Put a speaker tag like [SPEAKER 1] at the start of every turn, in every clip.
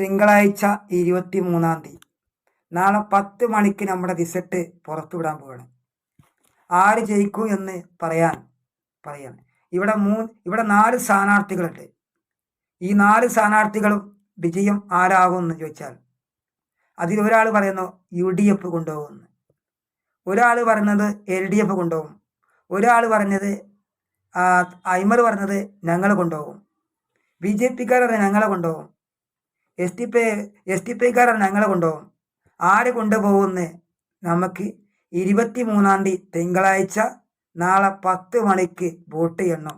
[SPEAKER 1] തിങ്കളാഴ്ച ഇരുപത്തി മൂന്നാം തീയതി. നാളെ പത്ത് മണിക്ക് നമ്മുടെ റിസൾട്ട് പുറത്തുവിടാൻ പോവാണ്. ആര് ജയിക്കും എന്ന് പറയാൻ പറയാണ്. ഇവിടെ മൂന്ന് ഇവിടെ നാല് സ്ഥാനാർത്ഥികളുണ്ട്. ഈ നാല് സ്ഥാനാർത്ഥികളും വിജയം ആരാകും എന്ന് ചോദിച്ചാൽ അതിൽ ഒരാൾ പറയുന്നു യു ഡി എഫ് കൊണ്ടുപോകുമെന്ന്. ഒരാൾ പറയുന്നത് എൽ ഡി എഫ് കൊണ്ടുപോകും. ഒരാൾ പറഞ്ഞത് അയ്മർ പറഞ്ഞത് ഞങ്ങൾ കൊണ്ടുപോകും. ബി ജെ പിക്കാരെ ഞങ്ങളെ കൊണ്ടുപോകും. S T P S T പിക്കാരെ ഞങ്ങളെ കൊണ്ടുപോകും ആര് കൊണ്ടുപോകുന്ന? നമുക്ക് ഇരുപത്തി മൂന്നാം തീയതി തിങ്കളാഴ്ച നാളെ പത്ത് മണിക്ക് വോട്ട് ചെയ്യണം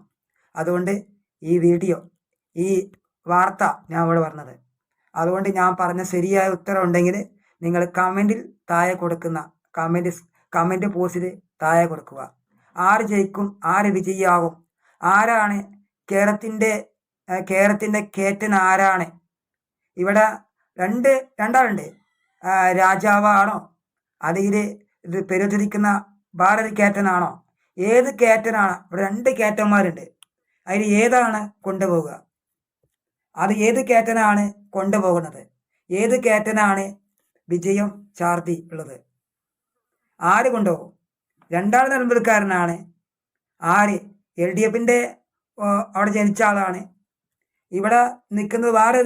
[SPEAKER 1] അതുകൊണ്ട് ഈ വീഡിയോ ഈ വാർത്ത ഞാൻ ഇവിടെ പറഞ്ഞത്. അതുകൊണ്ട് ഞാൻ പറഞ്ഞ ശരിയായ ഉത്തരം ഉണ്ടെങ്കിൽ നിങ്ങൾ കമന്റിൽ താഴെ കൊടുക്കുന്ന കമന്റ് കമന്റ് പോസ്റ്റിൽ താഴെ കൊടുക്കുക. ആര് ജയിക്കും ആര് വിജയിയാകും ആരാണ് കേരളത്തിന്റെ കേരളത്തിന്റെ കേറ്റൻ ആരാണ്? ഇവിടെ രണ്ട് രണ്ടാളുണ്ട്. രാജാവാണോ? അല്ലെങ്കിൽ പെരുതിരിക്കുന്ന ഭാരത് കേറ്റനാണോ ഏത് കേറ്റനാണ് ഇവിടെ രണ്ട് കേറ്റന്മാരുണ്ട് അതിൽ ഏതാണ് കൊണ്ടുപോകുക അത് ഏത് കേറ്റനാണ് കൊണ്ടുപോകുന്നത്? ഏത് കേറ്റനാണ് വിജയം ചാർത്തി ഉള്ളത്? ആര് കൊണ്ടുപോകും? രണ്ടാൾ നിലമ്പൂർക്കാരനാണ് ആര്? എൽ ഡി എഫിന്റെ അവിടെ ജനിച്ച ആളാണ്. ഇവിടെ നിൽക്കുന്നത് വേറെ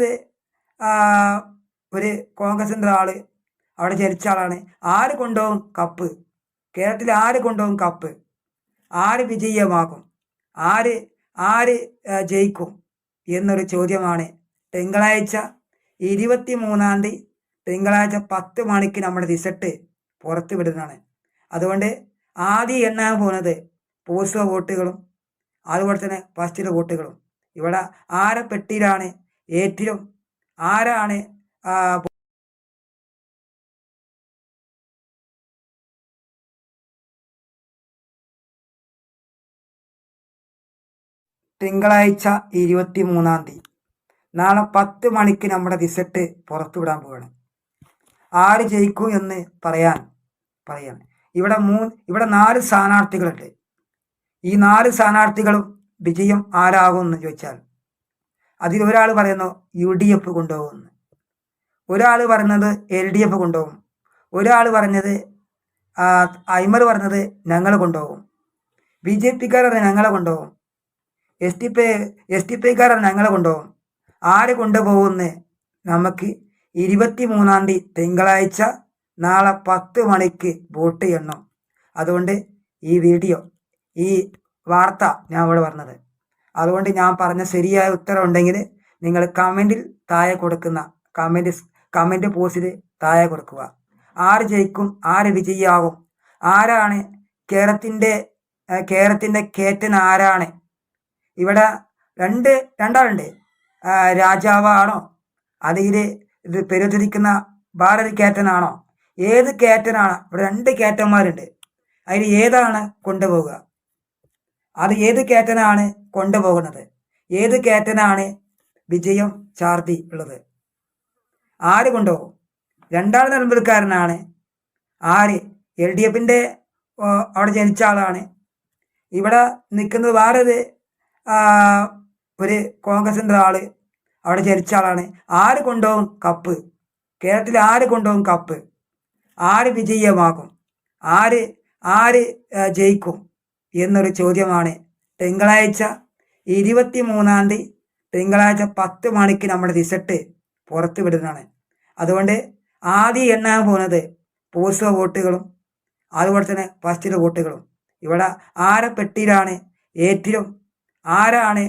[SPEAKER 1] ഒരു കോൺഗ്രസിന്റെ ആൾ അവിടെ ജനിച്ച ആളാണ്. ആര് കൊണ്ടുപോകും? കപ്പ്. കേരളത്തിൽ ആര് കൊണ്ടുപോകും? കപ്പ്. ആര് വിജയമാകും? ആര് ആര് ജയിക്കും എന്നൊരു ചോദ്യമാണ്. തിങ്കളാഴ്ച ഇരുപത്തി മൂന്നാം തീയതി തിങ്കളാഴ്ച പത്ത് മണിക്ക് നമ്മുടെ റിസൾട്ട് പുറത്തു വിടുന്നതാണ്. അതുകൊണ്ട് ആദ്യം എണ്ണാൻ പോകുന്നത് പോസ്റ്റോ വോട്ടുകളും അതുപോലെ തന്നെ ഫസ്റ്റിലെ വോട്ടുകളും. ഇവിടെ ആരെ പെട്ടിയിലാണ് ഏറ്റവും ആരാണ് തിങ്കളാഴ്ച ഇരുപത്തി മൂന്നാം തീയതി. നാളെ പത്ത് മണിക്ക് നമ്മുടെ റിസൾട്ട് പുറത്തുവിടാൻ പോവാണ്. ആര് ജയിക്കും എന്ന് പറയാൻ പറയാണ്. ഇവിടെ മൂന്ന് ഇവിടെ നാല് സ്ഥാനാർത്ഥികളുണ്ട്. ഈ നാല് സ്ഥാനാർത്ഥികളും വിജയം ആരാകുമെന്ന് ചോദിച്ചാൽ അതിൽ ഒരാൾ പറയുന്നു യു ഡി എഫ് കൊണ്ടുപോകുമെന്ന് ഒരാൾ പറയുന്നത് എൽ ഡി എഫ് കൊണ്ടുപോകും. ഒരാൾ പറഞ്ഞത് അയ്മർ പറഞ്ഞത് ഞങ്ങൾ കൊണ്ടുപോകും. ബി ജെ പിക്കാരെ ഞങ്ങളെ കൊണ്ടുപോകും. S T P S T പിക്കാരെ ഞങ്ങളെ കൊണ്ടുപോകും. ആര് കൊണ്ടുപോകുമെന്ന് നമുക്ക് ഇരുപത്തി മൂന്നാം തീയതി തിങ്കളാഴ്ച നാളെ പത്ത് മണിക്ക് വോട്ട് ചെയ്യണം അതുകൊണ്ട് ഈ വീഡിയോ ഈ വാർത്ത ഞാൻ ഇവിടെ പറഞ്ഞത്. അതുകൊണ്ട് ഞാൻ പറഞ്ഞ ശരിയായ ഉത്തരം ഉണ്ടെങ്കിൽ നിങ്ങൾ കമന്റിൽ താഴെ കൊടുക്കുന്ന കമന്റ് കമന്റ് പോസ്റ്റിൽ താഴെ കൊടുക്കുക. ആര് ജയിക്കും ആര് വിജയിയാകും ആരാണ് കേരളത്തിന്റെ കേരളത്തിന്റെ കേറ്റൻ ആരാണ്? ഇവിടെ രണ്ട് രണ്ടാളുണ്ട്. രാജാവാണോ? അതിൽ ഇത് പെരുതിരിക്കുന്ന ഭാരത് കേറ്റനാണോ? ഏത് കേറ്റനാണ്? ഇവിടെ രണ്ട് കേറ്റന്മാരുണ്ട്. അതിൽ ഏതാണ് കൊണ്ടുപോവുക? അത് ഏത് കേറ്റനാണ്? കൊണ്ടുപോകുന്നത്. ഏത് കേറ്റനാണ് വിജയം ചാർത്തി ഉള്ളത്? ആര് കൊണ്ടുപോകും? രണ്ടാം നിലമ്പൂർക്കാരനാണ്. ആര്? എൽ ഡി എഫിന്റെ അവിടെ ജനിച്ച ആളാണ്. ഇവിടെ നിൽക്കുന്നത് വേറെ ഒരു കോൺഗ്രസിന്റെ ആൾ അവിടെ ജനിച്ച ആളാണ്. ആര് കൊണ്ടുപോകും കപ്പ്? കേരളത്തിൽ ആര് കൊണ്ടുപോകും കപ്പ്? ആര് വിജയമാകും? ആര് ആര് ജയിക്കും എന്നൊരു ചോദ്യമാണ് തിങ്കളാഴ്ച ഇരുപത്തി മൂന്നാം തീയതി തിങ്കളാഴ്ച പത്ത് മണിക്ക് നമ്മുടെ റിസൾട്ട് പുറത്തു വിടുന്നതാണ്. അതുകൊണ്ട് ആദ്യം എണ്ണാൻ പോകുന്നത് പോസ്റ്റ് വോട്ടുകളും അതുപോലെ തന്നെ ഫസ്റ്റിലെ വോട്ടുകളും. ഇവിടെ ആരെ പെട്ടിയിലാണ്? ഏറ്റവും ആരാണ്